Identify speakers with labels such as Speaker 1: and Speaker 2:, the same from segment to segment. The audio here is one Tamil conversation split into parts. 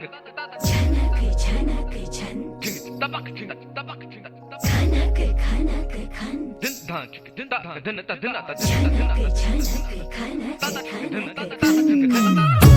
Speaker 1: 괜찮아 괜찮아 괜찮 가나 그 가나 그간 괜찮아 괜찮아 괜찮아 괜찮아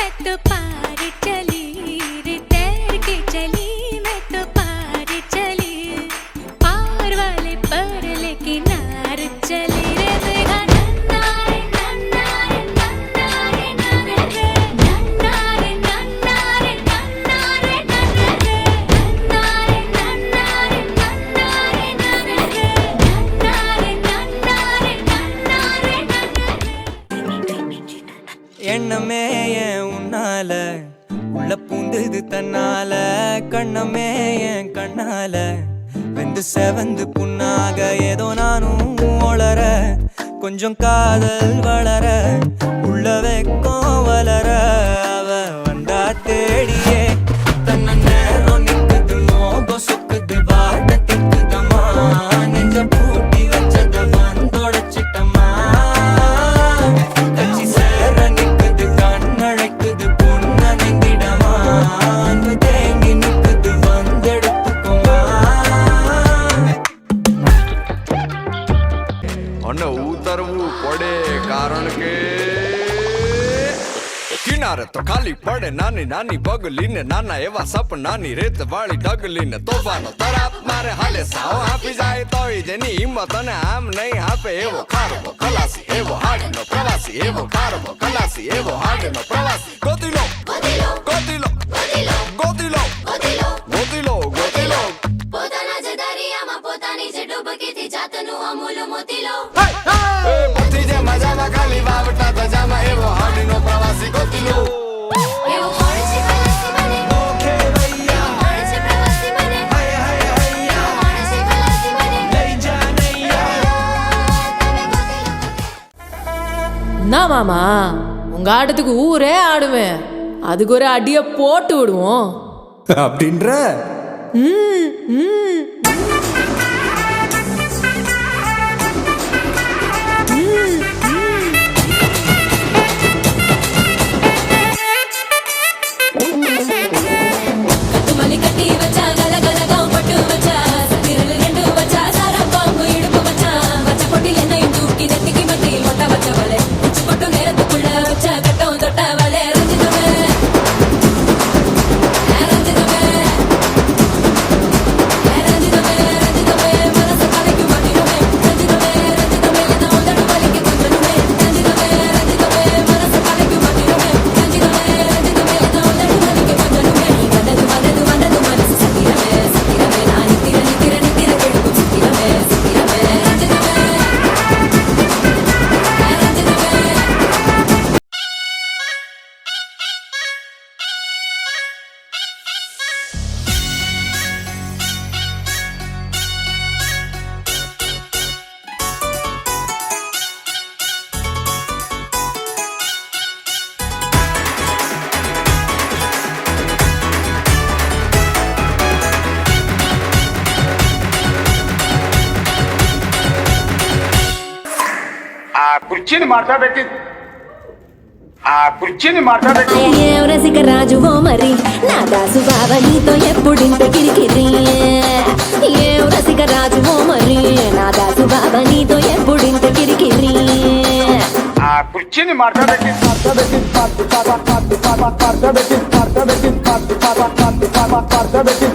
Speaker 1: expect the pie.
Speaker 2: எண்ணமே ஏன் உன்னால? உள்ள பூந்தது தன்னால. கண்ணமே என் கண்ணால? வெந்து செவந்து புண்ணாக ஏதோ நானும் ஒளர கொஞ்சம் காதல் வளர. உள்ள வளர
Speaker 3: તમને ઉતરવું પડે, કારણ કે કિનારે તો ખાલી પડે નાની નાની પગલીને નાના એવા સપનાની રેત વાળી ડગલીને તોફાનો તરાપ. મારે હાલે સાવ આપી જાય તોય જેની હિંમત અને આમ નહીં આપે એવો ખારવો ખલાસી, એવો હાડનો પ્રવાસી, એવો ખારવો ખલાસી, એવો હાડનો પ્રવાસી.
Speaker 2: ગોતીલો
Speaker 1: ગોતીલો ગોતીલો ગોતીલો
Speaker 4: அதான் மாமா உங்க ஆட்டத்துக்கு ஊரே ஆடுவேன். அதுக்கு ஒரு அடிய போட்டு விடுவோம்.
Speaker 2: அப்படின்ற?
Speaker 1: ம் ம்.
Speaker 5: కుర్చీని మార్చబెట్టి ఆ కుర్చీని మార్చబెట్టి
Speaker 6: రసిక రాజువో మరి? నా దాసు బావ నీతో ఎప్పుడింత కిరికిరి. ఏం రసిక రాజువో మరి? నా దాసు బావ నీతో ఎప్పుడింత కిరికిరి.
Speaker 5: ఆ కుర్చీని మార్చబెట్టి మార్చబెట్టి మార్చబెట్టి మార్చబెట్టి మార్చబెట్టి మార్చబెట్టి